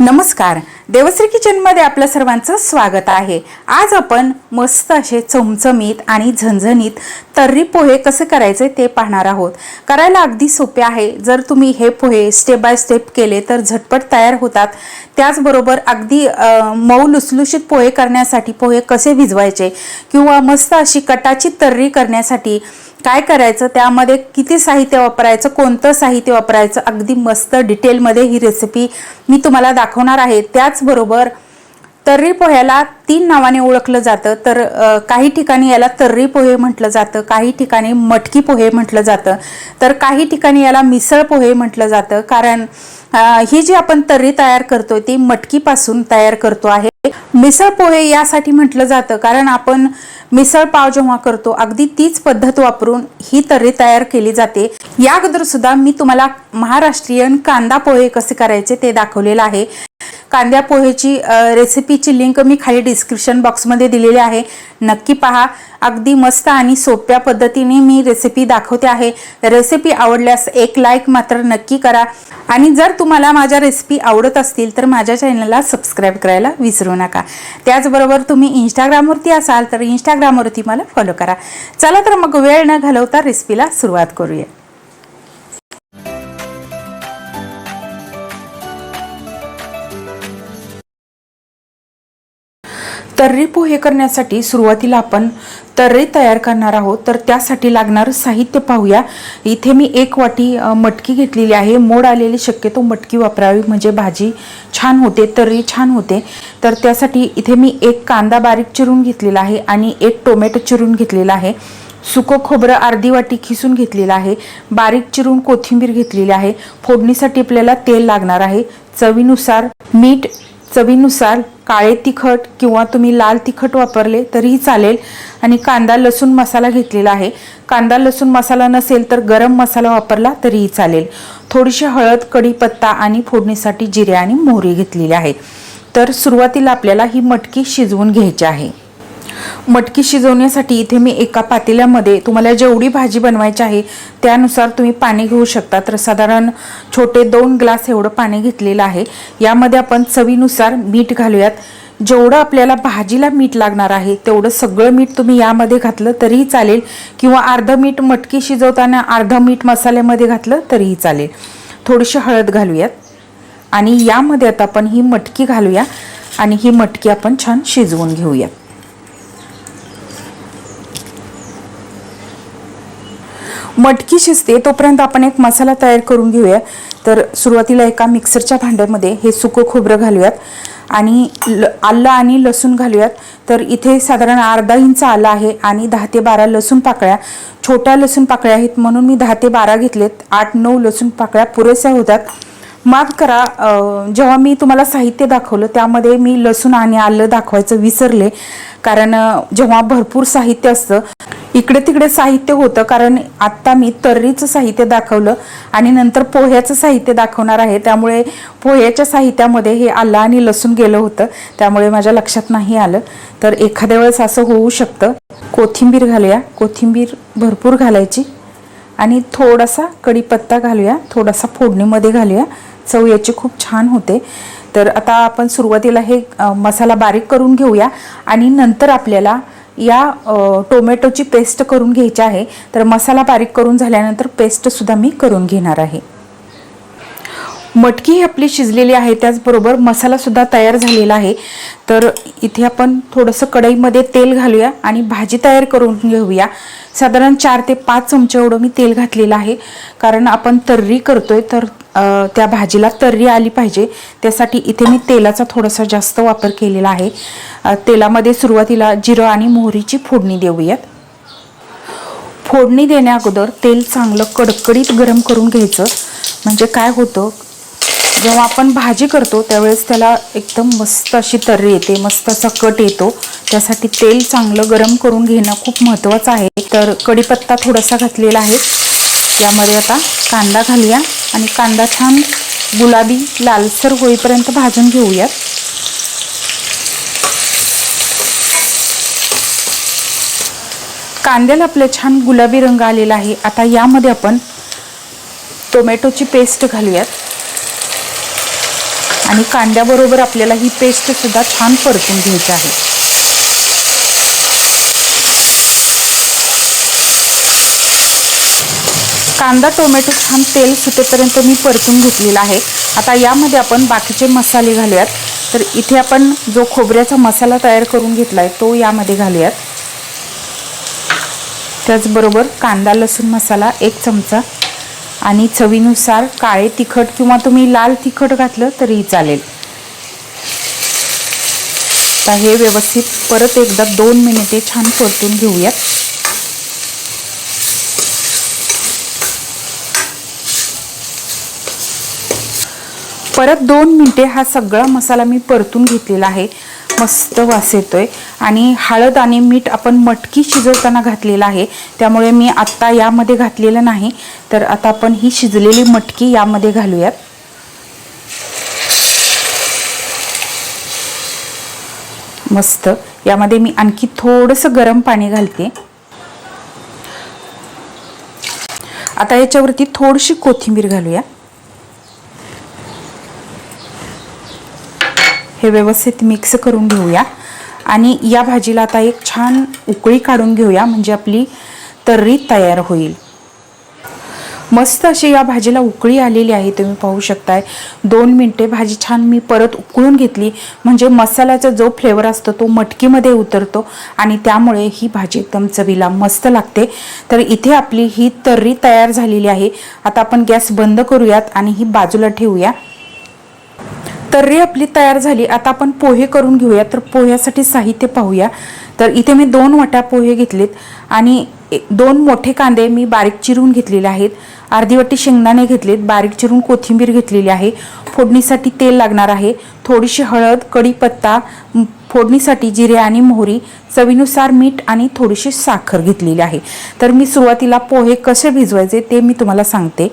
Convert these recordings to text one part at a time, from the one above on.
नमस्कार. देवश्री किचनमध्ये आपलं सर्वांचं स्वागत आहे. आज आपण मस्त असे चमचमीत आणि झणझणीत तर्री पोहे कसे करायचे ते पाहणार आहोत. करायला अगदी सोपे आहे. जर तुम्ही हे पोहे स्टेप बाय स्टेप केले तर झटपट तयार होतात. त्याचबरोबर अगदी मऊ लुसलुशीत पोहे करण्यासाठी पोहे कसे भिजवायचे किंवा मस्त अशी कटाची तर्री करण्यासाठी काय करायचं त्यामध्ये किती साहित्य वापरायचं कोणतं साहित्य वापरायचं अगदी मस्त डिटेलमध्ये ही रेसिपी मी तुम्हाला दाखवणार आहे. त्याचबरोबर तर्री पोह्याला तीन नावाने ओळखलं जातं. तर काही ठिकाणी याला तर्री पोहे म्हटलं जातं काही ठिकाणी मटकी पोहे म्हटलं जातं. तर काही ठिकाणी याला मिसळ पोहे म्हटलं जातं. कारण ही जी आपण तर्री तयार करतोय ती मटकीपासून तयार करतो आहे. मिसळ पोहे यासाठी म्हटलं जातं कारण आपण मिसळ पाव जेव्हा करतो अगदी तीच पद्धत वापरून ही तर्री तयार केली जाते. या अगोदर सुद्धा मी तुम्हाला महाराष्ट्रीयन कांदा पोहे कसे करायचे ते दाखवलेलं आहे. कांद्या पोहेची रेसिपीची लिंक मी खाली डिस्क्रिप्शन बॉक्समध्ये दिलेली आहे. नक्की पहा. अगदी मस्त आणि सोप्या पद्धतीने मी रेसिपी दाखवते आहे. रेसिपी आवडल्यास एक लाईक मात्र नक्की करा. आणि जर तुम्हाला माझ्या रेसिपी आवडत असतील तर माझ्या चॅनलला सबस्क्राईब करायला विसरू नका. त्याचबरोबर तुम्ही इंस्टाग्रामवरती असाल तर इंस्टाग्रामवरती मला फॉलो करा. चला तर मग वेळ न घालवता रेसिपीला सुरुवात करूया. तर्री पोहे करण्यासाठी सुरुवातीला आपण तर्री तयार करणार आहोत. तर त्यासाठी लागणारं साहित्य पाहूया. इथे मी एक वाटी मटकी घेतलेली आहे. मोड आलेली शक्यतो मटकी वापरावी. म्हणजे भाजी छान होते तर्री छान होते. तर त्यासाठी इथे मी एक कांदा बारीक चिरून घेतलेला आहे आणि एक टोमॅटो चिरून घेतलेला आहे. सुकं खोबरं अर्धी वाटी खिसून घेतलेलं आहे. बारीक चिरून कोथिंबीर घेतलेली आहे. फोडणीसाठी आपल्याला तेल लागणार आहे. चवीनुसार मीठ चवीनुसार काळे तिखट किंवा तुम्ही लाल तिखट वापरले तरीही चालेल. आणि कांदा लसूण मसाला घेतलेला आहे. कांदा लसूण मसाला नसेल तर गरम मसाला वापरला तरीही चालेल. थोडीशी हळद कढीपत्ता आणि फोडणीसाठी जिरे आणि मोहरी घेतलेली आहे तर सुरुवातीला आपल्याला ही मटकी शिजवून घ्यायची आहे. मटकी शिजवण्यासाठी इथे मी एका पातेल्यामध्ये तुम्हाला जेवढी भाजी बनवायची आहे त्यानुसार तुम्ही पाणी घेऊ शकता. तर साधारण छोटे दोन ग्लास एवढं पाणी घेतलेलं आहे. यामध्ये आपण चवीनुसार मीठ घालूयात. जेवढं आपल्याला भाजीला मीठ लागणार आहे तेवढं सगळं मीठ तुम्ही यामध्ये घातलं तरीही चालेल किंवा अर्धं मीठ मटकी शिजवताना अर्धं मीठ मसाल्यामध्ये घातलं तरीही चालेल. थोडीशी हळद घालूयात. आणि यामध्ये आता आपण ही मटकी घालूया आणि ही मटकी आपण छान शिजवून घेऊया मटकी शिजते तोपर्यंत आपण एक मसाला तयार करून घेऊया. तर सुरुवातीला एका मिक्सरच्या भांड्यामध्ये हे सुकं खोबरं घालूयात आणि ल आलं आणि लसूण घालूयात. तर इथे साधारण अर्धा इंच आलं आहे आणि दहा ते बारा लसूण पाकळ्या छोट्या लसूण पाकळ्या आहेत म्हणून मी दहा ते बारा घेतलेत. आठ नऊ लसूण पाकळ्या पुरेशा होतात. माफ करा जेव्हा मी तुम्हाला साहित्य दाखवलं त्यामध्ये मी लसूण आणि आलं दाखवायचं विसरले. कारण जेव्हा भरपूर साहित्य असतं इकडे तिकडे साहित्य होतं कारण आत्ता मी तर्रीचं साहित्य दाखवलं आणि नंतर पोह्याचं साहित्य दाखवणार आहे. त्यामुळे पोह्याच्या साहित्यामध्ये हे आलं आणि लसूण गेलं होतं. त्यामुळे माझ्या लक्षात नाही आलं. तर एखाद्या वेळेस असं होऊ शकतं. कोथिंबीर घालूया. कोथिंबीर भरपूर घालायची. आणि थोडासा कढीपत्ता घालूया. थोडासा फोडणीमध्ये घालूया. चव याची खूप छान होते. तर आता आपण सुरुवातीला हे मसाला बारीक करून घेऊया आणि नंतर आपल्याला या टोमॅटोची पेस्ट करून घ्यायची आहे. तर मसाला बारीक करून झाल्यानंतर पेस्टसुद्धा मी करून घेणार आहे. मटकी ही आपली शिजलेली आहे त्याचबरोबर मसालासुद्धा तयार झालेला आहे. तर इथे आपण थोडंसं कढईमध्ये तेल घालूया आणि भाजी तयार करून घेऊया. साधारण चार ते पाच चमचे एवढं मी तेल घातलेलं आहे. कारण आपण तर्री करतोय तर त्या भाजीला तर्री आली पाहिजे. त्यासाठी इथे मी तेलाचा थोडासा जास्त वापर केलेला आहे. तेलामध्ये सुरुवातीला जिरं आणि मोहरीची फोडणी देऊयात. फोडणी देण्या अगोदर तेल चांगलं कडकडीत गरम करून घ्यायचं. म्हणजे काय होतं जेव्हा आपण भाजी करतो त्यावेळेस त्याला एकदम मस्त अशी तर्री येते मस्त असा कट येतो. त्यासाठी तेल चांगलं गरम करून घेणं खूप महत्त्वाचं आहे. तर कढीपत्ता थोडासा घातलेला आहे. यामध्ये आता कांदा घालूया. आणि कांदा छान गुलाबी लालसर होईपर्यंत भाजून घेऊयात. कांद्याला आपले छान गुलाबी रंग आलेला आहे. आता यामध्ये आपण टोमॅटोची पेस्ट घालूयात. आणि कांद्याबरोबर आपल्याला ही पेस्टसुद्धा छान परतून घ्यायची आहे. कांदा टोमॅटो छान तेल सुटेपर्यंत मी परतून घेतलेला आहे. आता यामध्ये आपण बाकीचे मसाले घालूयात. तर इथे आपण जो खोबऱ्याचा मसाला तयार करून घेतला आहे तो यामध्ये घालूयात. त्याचबरोबर कांदा लसूण मसाला एक चमचा आणि चवीनुसार काळे तिखट किंवा तुम्ही लाल तिखट घातलं तरीही चालेल. आता हे व्यवस्थित परत एकदा दोन मिनिटे छान परतून घेऊयात. परत दोन मिनिटे हा सगळा मसाला मी परतून घेतलेला आहे. मस्त वास येतोय आणि हळद आणि मीठ आपण मटकी शिजवताना घातलेलं आहे. त्यामुळे मी आत्ता यामध्ये घातलेलं नाही. तर आता आपण ही शिजलेली मटकी यामध्ये घालूयात. मस्त. यामध्ये मी आणखी थोडंसं गरम पाणी घालते. आता याच्यावरती थोडीशी कोथिंबीर घालूया. हे व्यवस्थित मिक्स करून घेऊया. आणि या भाजीला आता एक छान उकळी काढून घेऊया म्हणजे आपली तर्री तयार होईल. मस्त अशी या भाजीला उकळी आलेली आहे तुम्ही पाहू शकताय. दोन मिनटे भाजी छान मी परत उकळून घेतली. म्हणजे मसाल्याचा जो फ्लेवर असतो तो मटकीमध्ये उतरतो आणि त्यामुळे ही भाजी एकदम चवीला मस्त लागते. तर इथे आपली ही तर्री तयार झालेली आहे. आता आपण गॅस बंद करूयात आणि ही बाजूला ठेवूया. तर्री आपली तयार झाली. आता आपण पोहे करून घेऊया. तर पोह्यासाठी साहित्य पाहूया. तर इथे मी दोन वाट्या पोहे घेतलेत. आणि दोन मोठे कांदे मी बारीक चिरून घेतलेले आहेत. अर्धी वाटी शेंगदाणे घेतलेत. बारीक चिरून कोथिंबीर घेतलेली आहे. फोडणीसाठी तेल लागणार आहे. थोडीशी हळद कढीपत्ता फोडणीसाठी जिरे आणि मोहरी चवीनुसार मीठ आणि थोडीशी साखर घेतलेली आहे. तर मी सुरुवातीला पोहे कसे भिजवायचे ते मी तुम्हाला सांगते.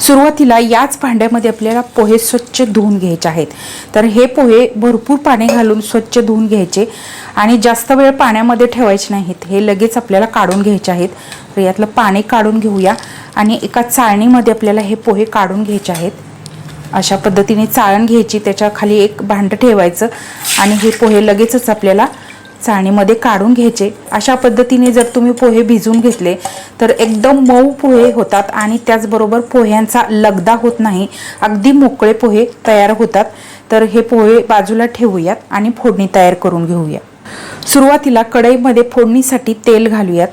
सुरुवातीला याच भांड्यामध्ये आपल्याला पोहे स्वच्छ धुवून घ्यायचे आहेत. तर हे पोहे भरपूर पाणी घालून स्वच्छ धुवून घ्यायचे आणि जास्त वेळ पाण्यामध्ये ठेवायचे नाहीत. हे लगेच आपल्याला काढून घ्यायचे आहेत. तर यातलं पाणी काढून घेऊया आणि एका चाळणीमध्ये आपल्याला हे पोहे काढून घ्यायचे आहेत. अशा पद्धतीने चाळण घ्यायची त्याच्याखाली एक भांडं ठेवायचं आणि हे पोहे लगेचच आपल्याला चाळणीमध्ये काढून घ्यायचे. अशा पद्धतीने जर तुम्ही पोहे भिजवून घेतले तर एकदम मऊ पोहे होतात आणि त्याचबरोबर पोह्यांचा लगदा होत नाही. अगदी मोकळे पोहे तयार होतात. तर हे पोहे बाजूला ठेवूयात आणि फोडणी तयार करून घेऊया सुरुवातीला कढईमध्ये फोडणीसाठी तेल घालूयात.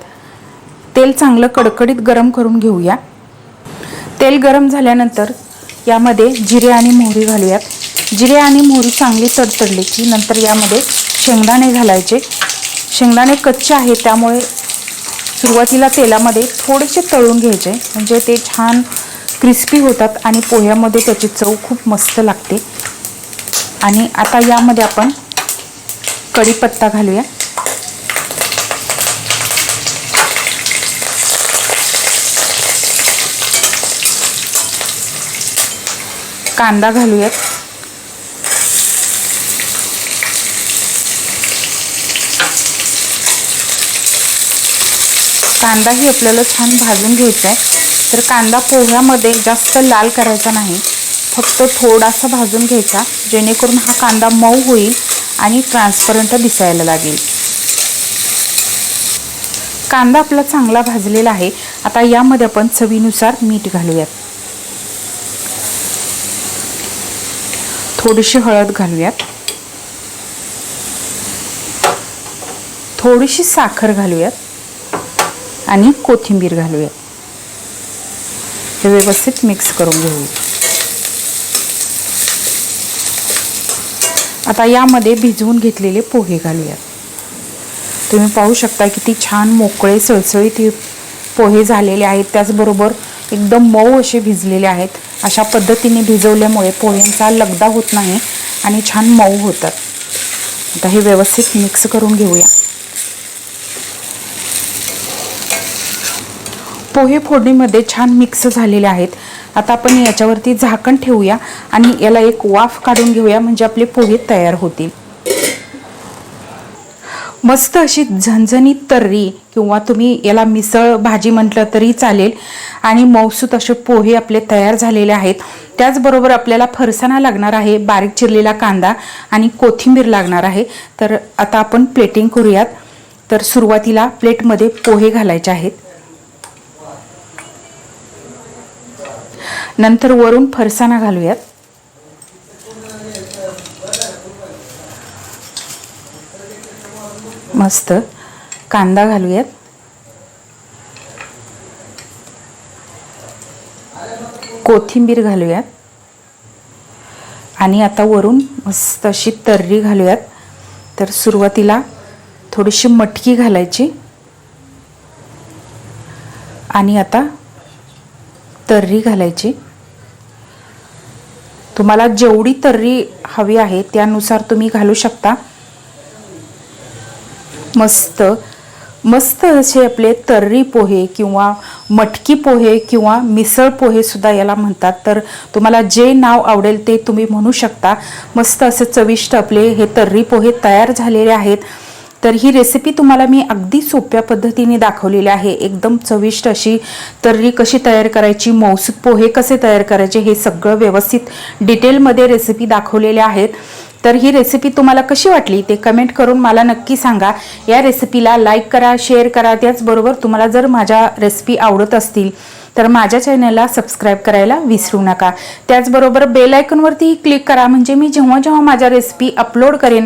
तेल चांगलं कडकडीत गरम करून घेऊया. तेल गरम झाल्यानंतर यामध्ये जिरे आणि मोहरी घालूयात. जिरे आणि मोहरी चांगली तडतडली की नंतर यामध्ये शेंगदाणे घालायचे. शेंगदाणे कच्चे आहे त्यामुळे सुरुवातीला तेलामध्ये थोडेसे तळून घ्यायचे. म्हणजे ते छान क्रिस्पी होतात आणि पोह्यामध्ये त्याची चव खूप मस्त लागते. आणि आता यामध्ये आपण कढीपत्ता घालूया. कांदा घालूयात. कांदाही आपल्याला छान भाजून घ्यायचा आहे. तर कांदा पोह्यामध्ये जास्त लाल करायचा नाही. फक्त थोडासा भाजून घ्यायचा जेणेकरून हा कांदा मऊ होईल आणि ट्रान्सपरंट दिसायला लागेल. कांदा आपला चांगला भाजलेला आहे. आता यामध्ये आपण चवीनुसार मीठ घालूयात. थोडीशी हळद घालूयात. थोडीशी साखर घालूयात. आणि कोथिंबीर घालूया हे व्यवस्थित मिक्स करून घेऊया. आता यामध्ये भिजवून घेतलेले पोहे घालूयात. तुम्ही पाहू शकता किती छान मोकळे सळसळीत पोहे झालेले आहेत. त्याचबरोबर एकदम मऊ असे भिजलेले आहेत. अशा पद्धतीने भिजवल्यामुळे पोह्यांचा लगदा होत नाही आणि छान मऊ होतात. आता हे व्यवस्थित मिक्स करून घेऊया. पोहे फोडणीमध्ये छान मिक्स झालेले आहेत. आता आपण याच्यावरती झाकण ठेवूया आणि याला एक वाफ काढून घेऊया म्हणजे आपले पोहे तयार होतील. मस्त अशी झणझणीत तर्री किंवा तुम्ही याला मिसळ भाजी म्हटलं तरी चालेल. आणि मौसूत असे पोहे आपले तयार झालेले आहेत. त्याचबरोबर आपल्याला फरसाणा लागणार आहे बारीक चिरलेला कांदा आणि कोथिंबीर लागणार आहे. तर आता आपण प्लेटिंग करूयात. तर सुरुवातीला प्लेटमध्ये पोहे घालायचे आहेत. नंतर वरून फरसाणा घालूयात. मस्त. कांदा घालूयात. कोथिंबीर घालूयात. आणि आता वरून मस्त अशी तर्री घालूयात. तर सुरुवातीला थोडीशी मटकी घालायची. आणि आता तर्री घालायची. तुम्हाला जेवढी तर्री हवी आहे त्यानुसार तुम्ही घालू शकता. मस्त मस्त असे आपले तर्री पोहे किंवा मटकी पोहे किंवा मिसळ पोहे सुद्धा याला म्हणतात. तर तुम्हाला जे नाव आवडेल ते तुम्ही म्हणू शकता. मस्त असे चविष्ट आपले हे तर्री पोहे तयार झालेले आहेत. तर ही रेसिपी तुम्हाला मी अगदी सोप्या पद्धतीने दाखवलेली आहे. एकदम चविष्ट अशी तर्री कशी तयार करायची मौसूद पोहे कसे तयार करायचे हे सगळं व्यवस्थित डिटेलमध्ये रेसिपी दाखवलेल्या आहेत. तर ही रेसिपी तुम्हाला कशी वाटली ते कमेंट करून मला नक्की सांगा. या रेसिपीला लाईक करा शेअर करा. त्याचबरोबर तुम्हाला जर माझ्या रेसिपी आवडत असतील तर माझ्या चॅनलला सबस्क्राईब करायला विसरू नका. त्याचबरोबर बेल आयकॉनवरतीही क्लिक करा. म्हणजे मी जेव्हा जेव्हा माझ्या रेसिपी अपलोड करेन